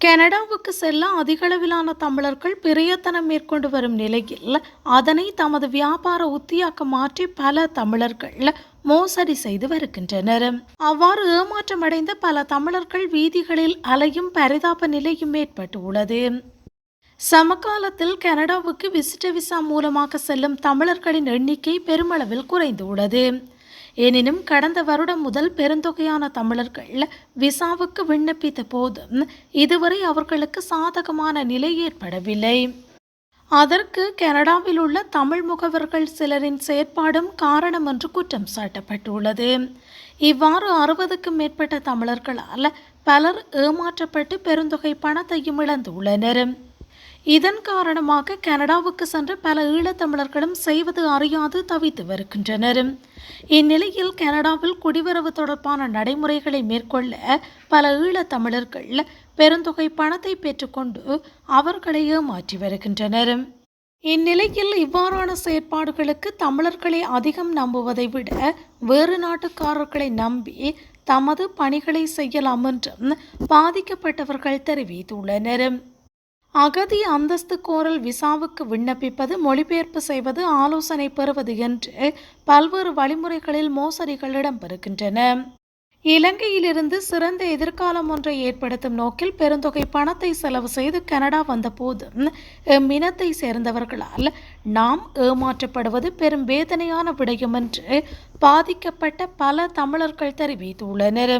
கனடாவுக்கு செல்ல அதிகளவிலான தமிழர்கள் பிரயத்தனம் மேற்கொண்டு வரும் நிலையில் அதனை தமது வியாபார உத்தியாக்க மாற்றி பல தமிழர்கள் மோசடி செய்து வருகின்றனர். அவ்வாறு ஏமாற்றமடைந்த பல தமிழர்கள் வீதிகளில் அலையும் பரிதாப நிலையும் ஏற்பட்டு உள்ளது. சமகாலத்தில் கனடாவுக்கு விசிட்ட விசா மூலமாக செல்லும் தமிழர்களின் எண்ணிக்கை பெருமளவில் குறைந்து உள்ளது. எனினும் கடந்த வருடம் முதல் பெருந்தொகையான தமிழர்கள் விசாவுக்கு விண்ணப்பித்த போதும் இதுவரை அவர்களுக்கு சாதகமான நிலை ஏற்படவில்லை. அதற்கு கனடாவில் உள்ள தமிழ் முகவர்கள் சிலரின் செயற்பாடும் காரணம் என்று குற்றம் சாட்டப்பட்டுள்ளது. இவ்வாறு அறுபதுக்கும் மேற்பட்ட தமிழர்களால் பலர் ஏமாற்றப்பட்டு பெருந்தொகை பணத்தையும் இழந்துள்ளனர். இதன் காரணமாக கனடாவுக்கு சென்ற பல ஈழத்தமிழர்களும் செய்வது அறியாது தவித்து வருகின்றனர். இந்நிலையில் கனடாவில் குடிவரவு தொடர்பான நடைமுறைகளை மேற்கொள்ள பல ஈழத்தமிழர்கள் பெருந்தொகை பணத்தை பெற்றுக்கொண்டு அவர்களை ஏமாற்றி வருகின்றனர். இந்நிலையில் இவ்வாறான செயற்பாடுகளுக்கு தமிழர்களை அதிகம் நம்புவதை விட வேறு நாட்டுக்காரர்களை நம்பி தமது பணிகளை செய்யலாம் என்றும் பாதிக்கப்பட்டவர்கள் தெரிவித்துள்ளனர். அகதி அந்தஸ்து கோரல் விசாவுக்கு விண்ணப்பிப்பது மொழிபெயர்ப்பு செய்வது ஆலோசனை பெறுவது என்று பல்வேறு வழிமுறைகளில் மோசடிகள் இடம்பெறுகின்றன இலங்கையிலிருந்து சிறந்த எதிர்காலம் ஒன்றை ஏற்படுத்தும் நோக்கில் பெருந்தொகை பணத்தை செலவு செய்து கனடா வந்தபோதும் எம்மினத்தை சேர்ந்தவர்களால் நாம் ஏமாற்றப்படுவது பெரும் வேதனையான விடயம் என்று பாதிக்கப்பட்ட பல தமிழர்கள் தெரிவித்துள்ளனர்.